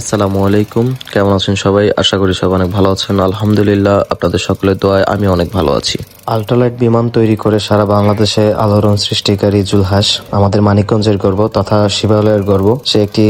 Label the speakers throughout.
Speaker 1: আসসালামু আলাইকুম। কেমন আছেন সবাই? আশা করি সবাই অনেক ভালো আছেন। আলহামদুলিল্লাহ, আপনাদের সকলের দোয়ায় আমি অনেক ভালো আছি। আল্ট্রালাইট বিমান তৈরি করে সারা বাংলাদেশে আলোড়ন সৃষ্টিকারী জুলহাস আমাদের মানিকগঞ্জের গর্ব তথা শিবালয়ের গর্ব। সে একটি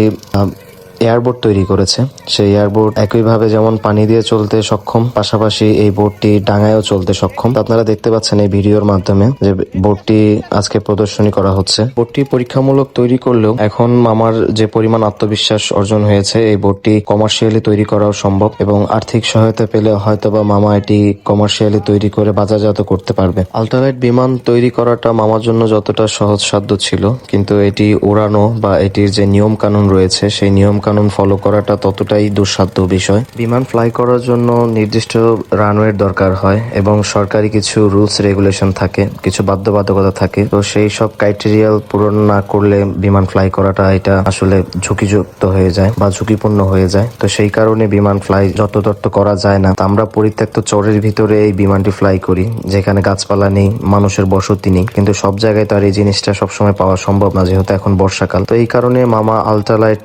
Speaker 1: এয়ারবোট তৈরি করেছে। সেই এয়ারবোট একইভাবে যেমন পানি দিয়ে চলতে সক্ষম, পাশাপাশি এই বোটটি ডাঙায়ও চলতে সক্ষম। আপনারা দেখতে পাচ্ছেন এই ভিডিওর মাধ্যমে যে বোর্ডটি আজকে প্রদর্শনী করা হচ্ছে। বোর্ডটি পরীক্ষামূলক তৈরি করলেও এখন আমার যে পরিমাণ আত্মবিশ্বাস অর্জন হয়েছে, এই বোর্ডটি কমার্শিয়ালি তৈরি করাও সম্ভব এবং আর্থিক সহায়তা পেলে হয়তোবা মামা এটি কমার্শিয়ালি তৈরি করে বাজারজাত করতে পারবে। আল্ট্রালাইট বিমান তৈরি করাটা মামার জন্য যতটা সহজসাধ্য ছিল, কিন্তু এটি উড়ানো বা এটির যে নিয়ম কানুন রয়েছে, সেই নিয়ম কানুন ফলো করাটা ততটাই দুঃসাধ্য বিষয়। বিমান ফ্লাই করার জন্য নির্দিষ্ট রানওয়ের দরকার হয় এবং সরকারি কিছু রুলস রেগুলেশন থাকে, কিছু বাধ্যবাধকতা থাকে। তো সেই সব ক্রাইটেরিয়াল পূরণ না করলে বিমান ফ্লাই করাটা এটা আসলে ঝুঁকিযুক্ত হয়ে যায় বা ঝুঁকিপূর্ণ হয়ে যায়। তো সেই কারণে বিমান ফ্লাই যত্রতত্র করা যায় না। আমরা পরিত্যক্ত চরের ভিতরে এই বিমানটি ফ্লাই করি, যেখানে গাছপালা নেই, মানুষের বসতি নেই। কিন্তু সব জায়গায় তো আর এই জিনিসটা সবসময় পাওয়া সম্ভব না, যেহেতু এখন বর্ষাকাল। তো এই কারণে মামা আল্ট্রালাইট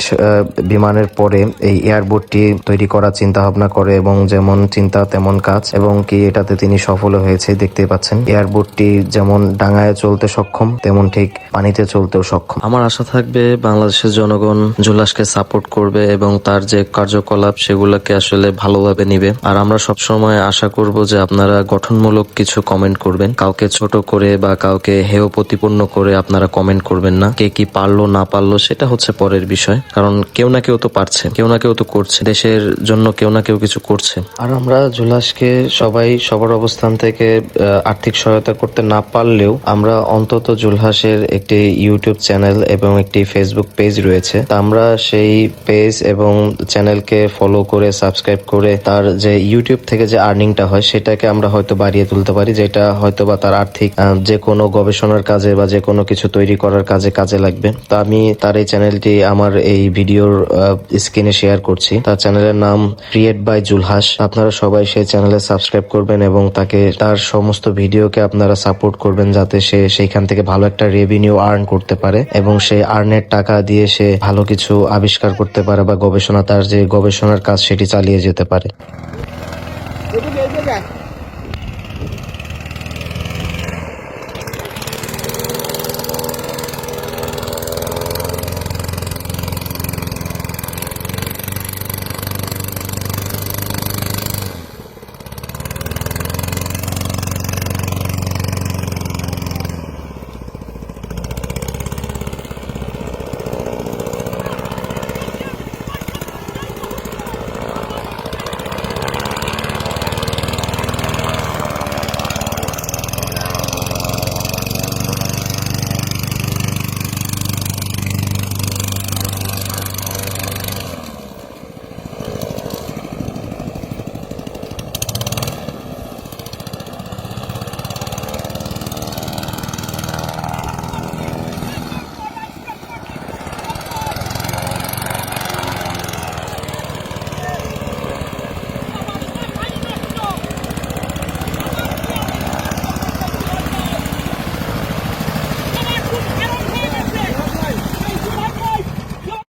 Speaker 1: বিমানের পরে এই এয়ারবোটটি তৈরি করার চিন্তা ভাবনা করে এবং যেমন চিন্তা তেমন কাজ এবং কি এটাতে তিনি সফল হয়েছে দেখতে পাচ্ছেন। এয়ারবোটটি যেমন ডাঙায় চলতে সক্ষম, তেমন ঠিক পানিতে চলতেও সক্ষম। আমার আশা থাকবে বাংলাদেশের জনগণ জুলাসকে সাপোর্ট করবে এবং তার যে কার্যকলাপ সেগুলোকে আসলে ভালোভাবে নিবে। আর আমরা সবসময় আশা করব যে আপনারা গঠনমূলক কিছু কমেন্ট করবেন। কাউকে ছোট করে বা কাউকে হেয় প্রতিপন্ন করে আপনারা কমেন্ট করবেন না। কে কি পারল, না পারল, সেটা হচ্ছে পরের বিষয়। কারণ কেউ না কেউ তো পারছে, কেউ না কেউ তো করছে, দেশের জন্য কেউ না কেউ কিছু করছে। আর আমরা জুলাসকে সবাই সবার অবস্থান থেকে আর্থিক সহায়তা করতে না পারলেও আমরা অন্তত জুলহাসের একটি ইউটিউব চ্যানেল এবং একটি ফেসবুক পেজ রয়েছে। তা আমরা সেই পেজ এবং চ্যানেলকে ফলো করে সাবস্ক্রাইব করে তার যে ইউটিউব থেকে যে আর্নিংটা হয়, সেটাকে আমরা হয়তো বাড়িয়ে তুলতে পারি, যেটা হয়তো বা তার আর্থিক যে কোনো গবেষণার কাজে বা যে কোনো কিছু তৈরি করার কাজে কাজে লাগবে। তা আমি তার এই চ্যানেলটি, আমার এই ভিডিওর স্ক্রিনে শেয়ার করছি। তার চ্যানেলের নাম ক্রিয়েট বাই জুলহাস আপনারা সবাই সেই চ্যানেলে সাবস্ক্রাইব করবেন এবং তাকে, তার সমস্ত ভিডিওকে আপনারা সাপোর্ট করবেন যাতে সে সেইখান থেকে ভালো একটা রেভিনিউ আর্ন করতে পারে এবং সেই আর্নের টাকা দিয়ে সে ভালো কিছু আবিষ্কার করতে পারে বা গবেষণা, তার যে গবেষণার কাজ সেটি চালিয়ে যেতে পারে।